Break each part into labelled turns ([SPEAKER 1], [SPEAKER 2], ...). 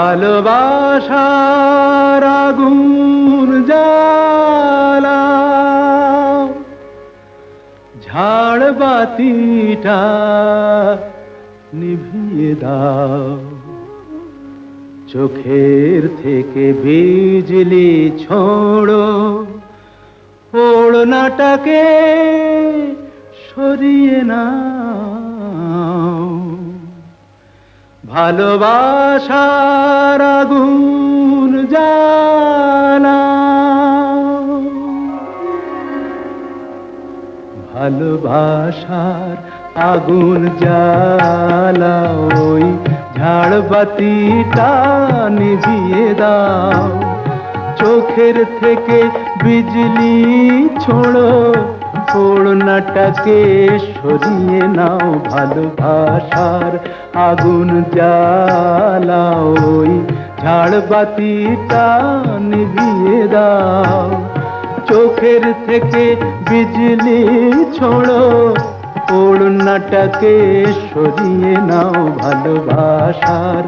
[SPEAKER 1] ভালোবাসার আগুন ঝাড় বাতিটা নিভিয়ে দাও। চোখের থেকে বিজলি ছোড়ো। ওড়নাটাকে সরিয়ে নাও। ভালোবাসার আগুন জালা ভালোবাসার আগুন জ্বালা ওই ঝাড়বাতিটা নিভিয়ে দাও। চোখের থেকে বিজলি ছোড়ো, ওড়নাটাকে সরিয়ে নাও ভালোবাসার আগুন জ্বালা ওই ঝাড়বাতিটা নিভিয়ে দাও। চোখের থেকে বিজলি ছোড়ো ওড়নাটাকে সরিয়ে নাও ভালোবাসার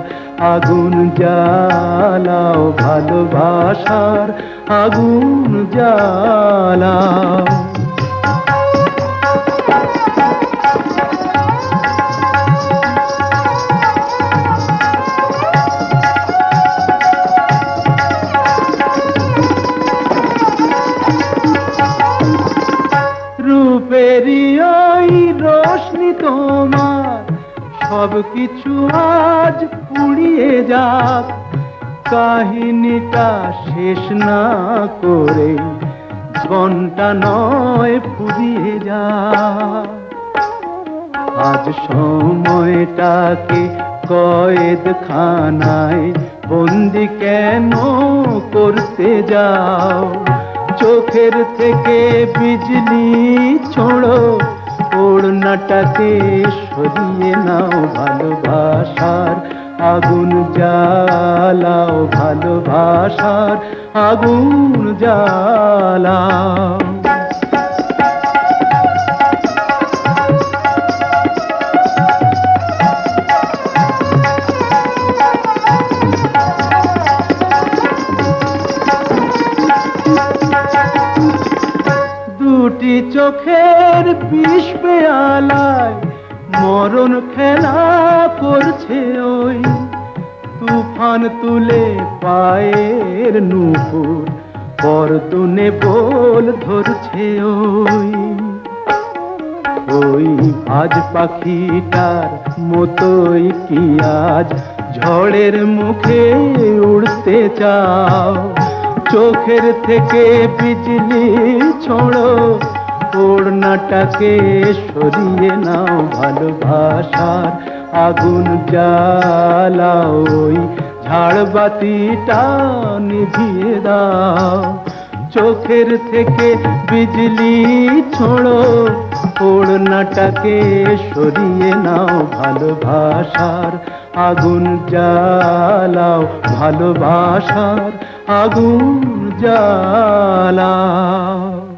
[SPEAKER 1] আগুন জ্বালাও ভালোবাসার আগুন জ্বালাও। রূপেরই ওই রোশনি তোমার, সব কিছু আজ পুড়িয়ে যাক। কাহিনীটা শেষ না করে জীবনটা নয় ফুরিয়ে যা আজ সময়টাকে কয়েদ খানায় বন্দি কেন করতে যাও? চোখের থেকে বিজলি ওড়নাটাকে সরিয়ে নাও ভালোবাসার। আগুন জ্বালাও ভালোবাসার। আগুন জ্বালাও। চোখের বিষ পেয়ালায় মরণ খেলা করছে ওই তুফান তুলে পায়ের নুপুর পরদুনে বল ধরছে ওই। ওই আজ পাখিটার মতোই কি আজ ঝড়ের মুখে উড়তে চাও? চোখের থেকে বিজলি ছোড়ো ওড়নাটাকে সরিয়ে নাও ভালোবাসার আগুন জ্বালাও, ওই ঝাড়বাতিটা নিভিয়ে দাও। চোখের থেকে বিজলি ছোড়ো ওড়নাটাকে সরিয়ে নাও ভালোবাসার আগুন জ্বালাও ভালোবাসার আগুন জ্বালাও।